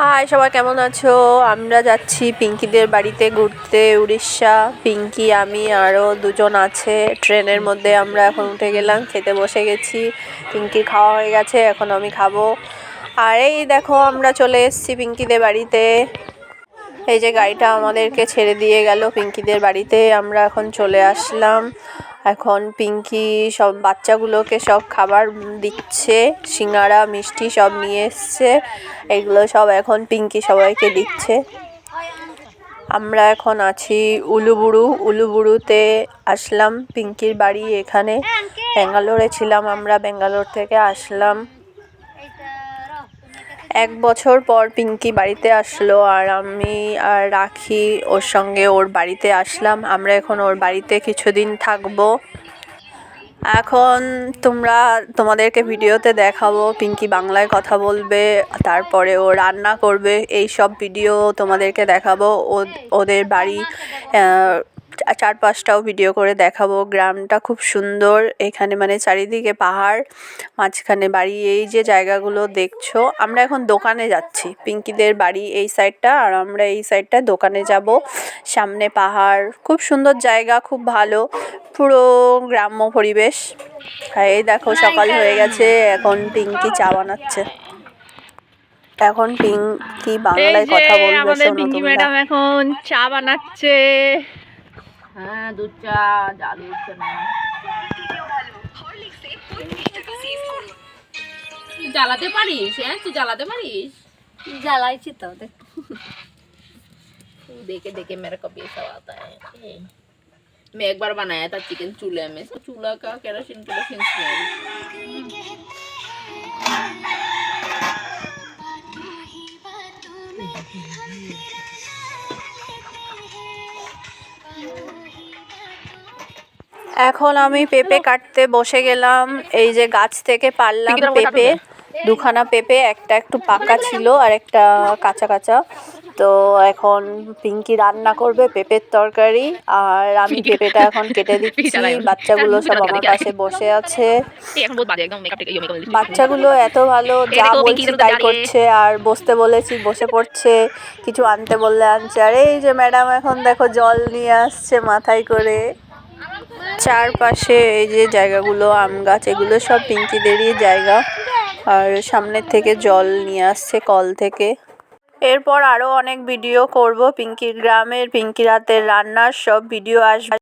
High সবাই কেমন আছো? আমরা যাচ্ছি পিঙ্কিদের বাড়িতে ঘুরতে, উড়িষ্যা। পিঙ্কি, আমি আরও দুজন আছে। ট্রেনের মধ্যে আমরা এখন উঠে গেলাম, খেতে বসে গেছি। পিঙ্কির খাওয়া হয়ে গেছে, এখন আমি খাব। আর এই দেখো, আমরা চলে এসেছি পিঙ্কিদের বাড়িতে। এই যে গাড়িটা আমাদেরকে ছেড়ে দিয়ে গেল পিঙ্কিদের বাড়িতে, আমরা এখন চলে আসলাম। এখন পিঙ্কি সব বাচ্চাগুলোকে সব খাবার দিচ্ছে, সিঙ্গারা, মিষ্টি সব নিয়ে এসছে, এগুলো সব এখন পিঙ্কি সবাইকে দিচ্ছে। আমরা এখন আছি উলুবুড়ু উলুবুড়ুতে আসলাম, পিঙ্কির বাড়ি এখানে। ব্যাঙ্গালোরে ছিলাম আমরা, ব্যাঙ্গালোর থেকে আসলাম। এক বছর পর পিঙ্কি বাড়িতে আসলো আর আমি আর রাখি ওর সঙ্গে ওর বাড়িতে আসলাম। আমরা এখন ওর বাড়িতে কিছুদিন থাকব। এখন তোমরা, তোমাদেরকে ভিডিওতে দেখাবো, পিঙ্কি বাংলায় কথা বলবে, তারপরে ও রান্না করবে, এই সব ভিডিও তোমাদেরকে দেখাবো। ওদের বাড়ি আহ, চারপাশটাও ভিডিও করে দেখাবো। গ্রামটা খুব সুন্দর। এখানে মানে চারিদিকে পাহাড় মাঝখানে বাড়ি এই যে জায়গাগুলো দেখছ। আমরা এখন দোকানে যাচ্ছি। পিঙ্কিদের বাড়ি এই সাইডটা আর আমরা এই সাইডটা দোকানে যাব। সামনে পাহাড় খুব সুন্দর জায়গা খুব ভালো। পুরো গ্রাম্য পরিবেশ। এই দেখো সকাল হয়ে গেছে। এখন পিঙ্কি চা বানাচ্ছে। এখন পিঙ্কি বাংলায় কথা বলবে আমাদের পিঙ্কি ম্যাডাম এখন চা বানাচ্ছে। হ্যাঁ দুধ চা জাল উঠছে না তুই জ্বালাতে পারিস হ্যাঁ তুই জ্বালাতে পারিস জ্বালাইছি তো দেখ तू देखे देखे मेरे को भी सब आता है ए, मैं एक बार बनाया था चिकन चूल्हे में तो चूल्हा का केरोसिन केरोसिन स्मेल এখন আমি পেঁপে কাটতে বসে গেলাম। এই যে গাছ থেকে পারলাম পেঁপে। দুখানা পেঁপে একটা একটু পাকা ছিল আর একটা কাঁচা কাঁচা। তো এখন পিঙ্কি রান্না করবে পেঁপের তরকারি আর আমি পেঁপেটা এখন কেটে দিচ্ছি। বাচ্চাগুলো সব আমার পাশে বসে আছে। বাচ্চাগুলো এত ভালো যা বলছি তাই করছে আর বসতে বলেছি বসে পড়ছে কিছু আনতে বললে আনছে। আর এই যে ম্যাডাম এখন দেখো জল নিয়ে আসছে মাথায় করে। চারপাশে এই যে জায়গাগুলো, আম গাছ, এগুলো সব পিঙ্কিদেরই জায়গা। আর সামনের থেকে জল নিয়ে আসছে কল থেকে। এরপর আরও অনেক ভিডিও করব। পিঙ্কির গ্রামের, পিঙ্কি রাতের রান্নার সব ভিডিও আসবে